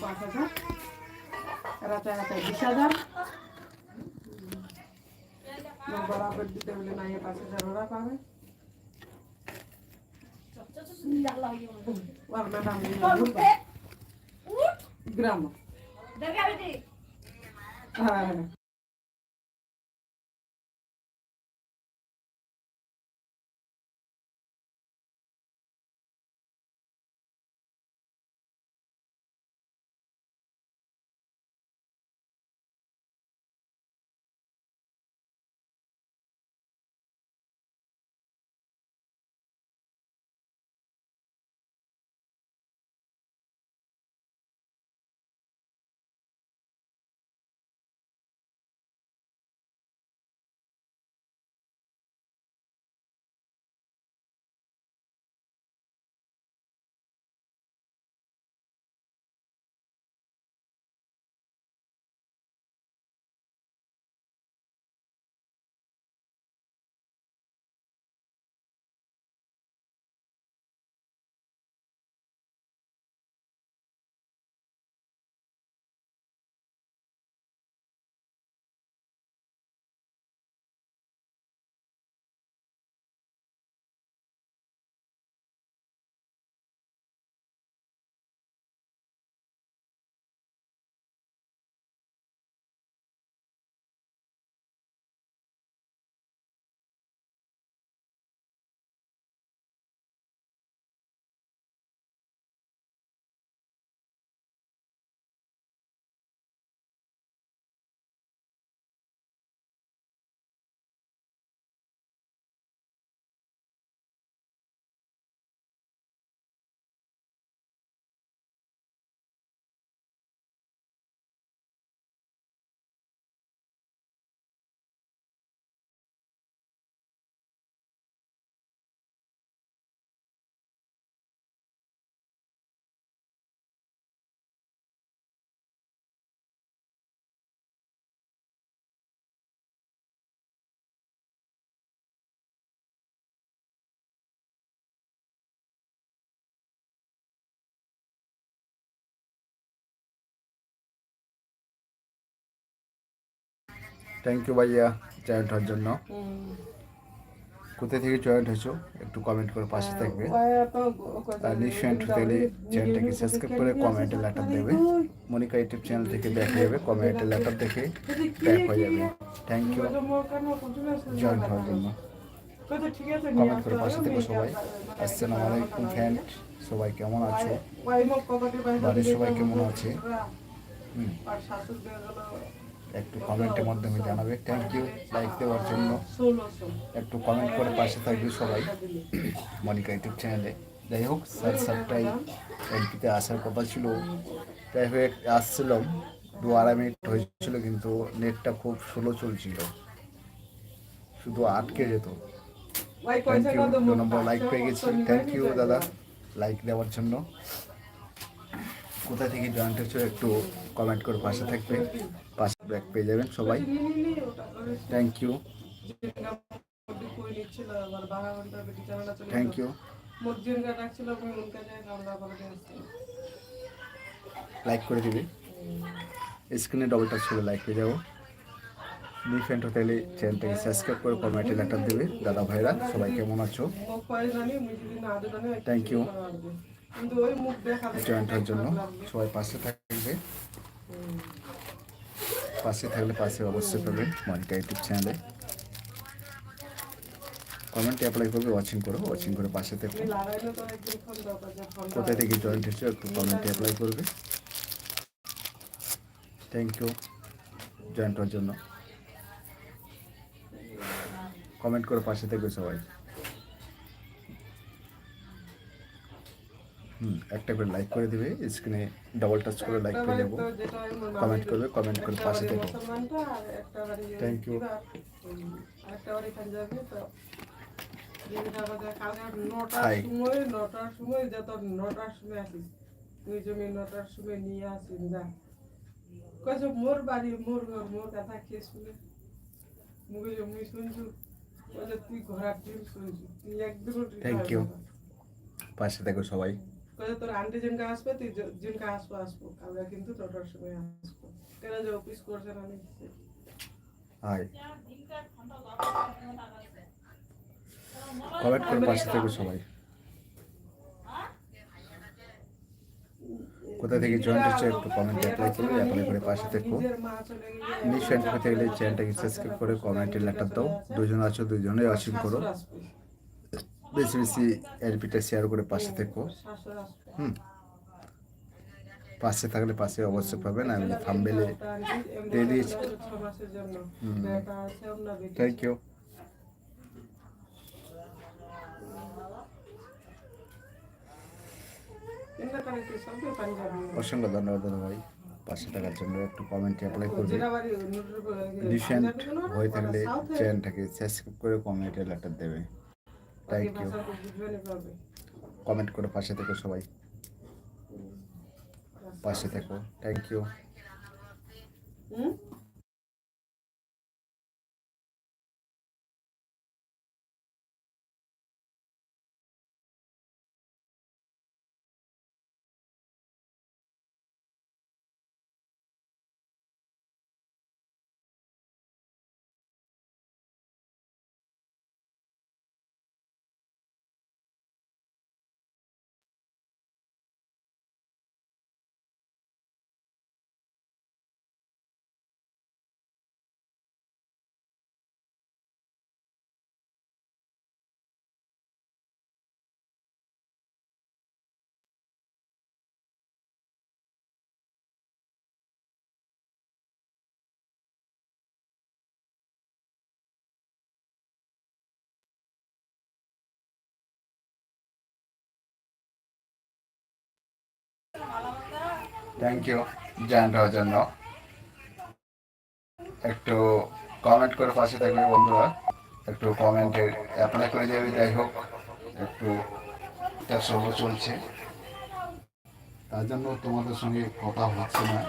পাঁচ হাজার। রাতে হাতে বিশ হাজার। বরাবর দিতে বলে না পাঁচ হাজার ওরা পাবে। আর ম্যাডাম গ্রাম। হ্যাঁ। থ্যাংক ইউ ভাইয়া জয়েন্ট হওয়ার জন্য। কোথা থেকে জয়েন্ট হয়েছো একটু কমেন্ট করে পাশে থাকবে আর নিশ্চয়ই টোটালি চ্যানেলটাকে সাবস্ক্রাইব করে কমেন্টে লেটার দেবে মনিকা ইউটিউব চ্যানেল থেকে দেখা যাবে কমেন্টে লেটার দেখে ট্যাগ হয়ে যাবে থ্যাংক ইউ জয়েন্ট হওয়ার জন্য কমেন্ট করে পাশে থেকে সবাই আসসালামু আলাইকুম ফ্রেন্ড সবাই কেমন আছো বাড়ির সবাই কেমন আছে হুম, আর শাশুড় দিয়ে গেল একটু কমেন্টের মাধ্যমে জানাবে। থ্যাংক ইউ লাইক দেওয়ার জন্য। একটু কমেন্ট করে পাশে থাকবে সবাই মনিকা ইউটিউব চ্যানেলে যাই হোক স্যার স্যারটাই এলপিতে আসার কথা ছিল। যাই হোক, আসছিলাম। দু আড়াই মিনিট হয়েছিল কিন্তু নেটটা খুব স্লো চলছিল। শুধু আটকে যেত। থ্যাংক ইউ দু নম্বর লাইক পেয়ে গেছি। থ্যাংক ইউ দাদা। লাইক দেওয়ার জন্য। কোথা থেকে জয়েন্ট হয়েছে একটু কমেন্ট করে পাশে থাকবে, পাশে ব্যাক পেয়ে যাবেন সবাই। Thank you thank you like করে দিবি। স্ক্রিনে ডবল টাচ করে লাইক পেয়ে যাব। ফ্রেন্ড হোটেলে চ্যানেলটাকে সাবস্ক্রাইব করে কমেন্টে লেটার দেবে। দাদা ভাইরা, সবাই কেমন আছো? Thank you. জয়েন্ট হওয়ার জন্য। সবাই পাশে থাকবে। পাশে থাকলে পাশে অবশ্যই পাবেন মনিকা ইউটিউব চ্যানেলে কমেন্টে অ্যাপ্লাই করবে ওয়াচিং করো। ওয়াচিং করে পাশে থাকবে কোথায় থেকে জয়েন্ট হচ্ছে একটু কমেন্টে অ্যাপ্লাই করবে। থ্যাংক ইউ জয়েন্ট হওয়ার জন্য। কমেন্ট করে পাশে থাকবে সবাই। একটা করে লাইক করে দিবে স্ক্রিনে ডাবল টাচ করে লাইক করে দেবো কমেন্ট করবে কমেন্ট করে পাশে Thank you. Hi. নটার সময় যত নটার সময় আসিস তুই জমি নটার সময় নিয়ে আসিস না কয়েছে মোর বাড়ি মোর ঘর মোর কথা কে শুনে মুখে জমি শুনছু তুই ঘোরার টিম শুনছু তুই একদম Thank you. পাশে থাকো সবাই কয়ে তোর আন্টি যেনকে আসবে তুই যেনকে আসব আসব। আমরা কিন্তু নটার সময় আসব। কেন যে অফিস করছে না নিচ্ছে হাই কমেন্ট করে পাশে থেকো সবাই। কোথা থেকে জয়েন্ট হচ্ছে একটু কমেন্টে অ্যাপ্লাই করবে অ্যাপ্লাই করে পাশে থেকো। মা চলে গেলে চ্যানেলটাকে সাবস্ক্রাইব করে কমেন্টে লেটার দাও। দুজন আছো দুজনে অসীম করো। বেশি বেশি এলপিটা শেয়ার করে পাশে থেকো। হুম। পাশে থাকলে পাশে অবশ্যই পাবেন আমি থামবেলে দিয়ে দিয়েছি। থ্যাংক ইউ অসংখ্য ধন্যবাদ দাদা ভাই। পাশে থাকার জন্য একটু কমেন্টে অ্যাপ্লাই করবে। রিসেন্ট হয়ে থাকলে চ্যানেলটাকে সাবস্ক্রাইব করে কমেন্টে লেটার দেবে। থ্যাংক ইউ কমেন্ট করে পাশে থেকো সবাই। পাশে থেকো। Thank you thank you joint হওয়ার জন্য একটু কমেন্ট করে পাশে থাকবে বন্ধুরা। একটু কমেন্টে অ্যাপ্লাই করে যাবে যাই হোক একটু ব্যবসা চলছে। তার জন্য তোমাদের সঙ্গে কথা হচ্ছে না।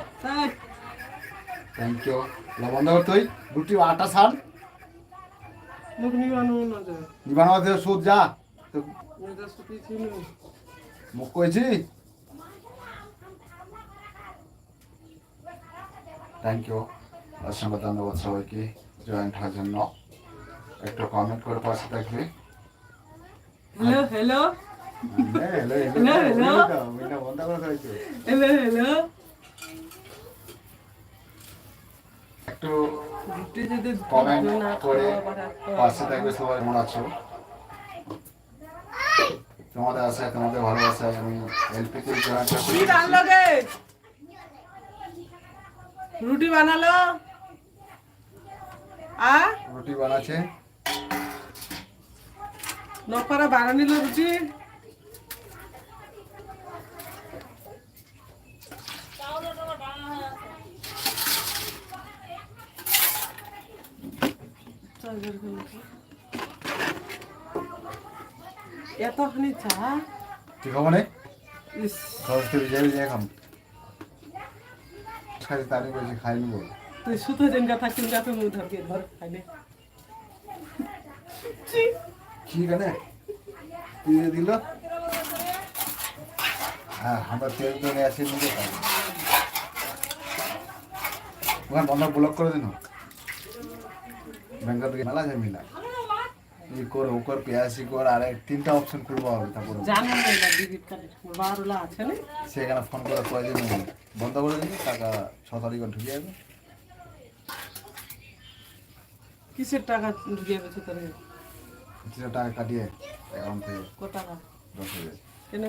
থ্যাংক ইউ বন্ধ কর তুই। রুটি আটা সার মুখ নিবানো সুদ যা। মুখ কইছি? থ্যাংক ইউ অসংখ্য ধন্যবাদ সবাইকে জয়েন্ট হওয়ার জন্য একটু কমেন্ট করে পাশে থাকবে হ্যালো হ্যালো একটু কমেন্ট করে পাশে থাকবে সবাই কেমন আছো? তোমাদের আশায় তোমাদের ভালোবাসায় আমি এলপিতে জয়েন্ট রুটি বানালো? আ? রুটি বানাচ্ছে। নকরা বানানিল রুটি? এতখানি চা? তুই খাব না? ইস। তুই যাবি যাই খাম। খালি তারি বলছি খাই নিবো তুই সুতো জেনকা থাকিস গাতে মুখ ধরকে ধর খাইলে কি কানে তুই দিয়ে দিল? হ্যাঁ আমরা তেল তো নিয়ে আসি নিতে পারি ওখানে বন্ধ ব্লক করে দিন ব্যাংকের মেলা যায় মিলা ই কর ও কর কর আর এক তিনটা অপশন করব হবে তারপর। জানো না বারোলা আছে না? সেখানে ফোন করে প্রয়োজন নেই বন্ধ করে দিবি টাকা ছ তারিখ ঢুকে যাবে। কিসের টাকা দিয়ে গেছে তোর কিছু টাকা কাটিয়ে অ্যাকাউন্ট থেকে? কত টাকা? দশ হাজার কেন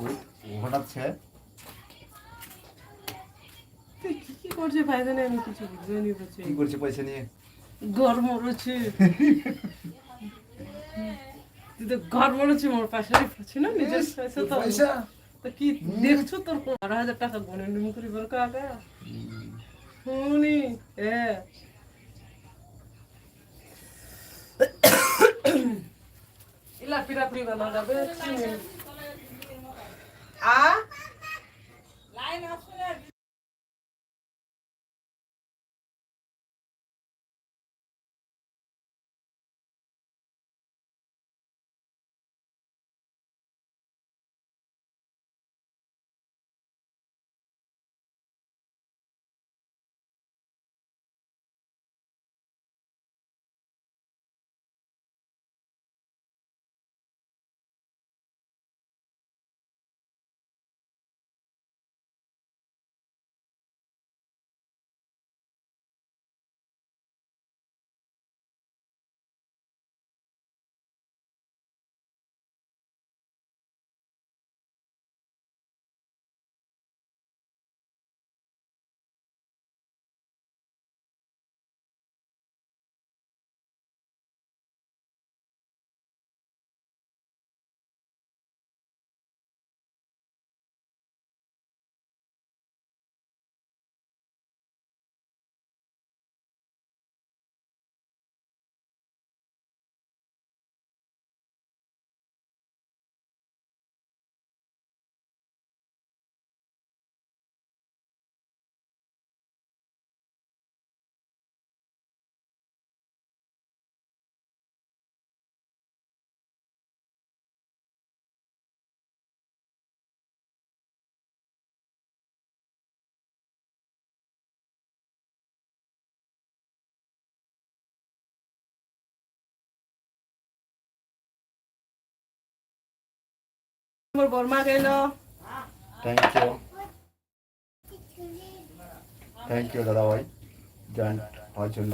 ওই হঠাৎ কি করছে ভাই? জানে আমি কিছু কি করছে পয়সা নিয়ে? ঘর মরেছে তুই তো ঘর মরেছে মোর পাশে পাচ্ছে না নিজের পয়সা তো তো কি দেখছ তোর বারো হাজার টাকা গনে নিম করি বল কাকা শুনি এ। ইলা পিরা পিরা বানা যাবে আ? লাইন আসলে মোর বর্মা গেল থ্যাংক ইউ থ্যাংক ইউ দাদা ভাই জয়েন্ট হওয়ার জন্য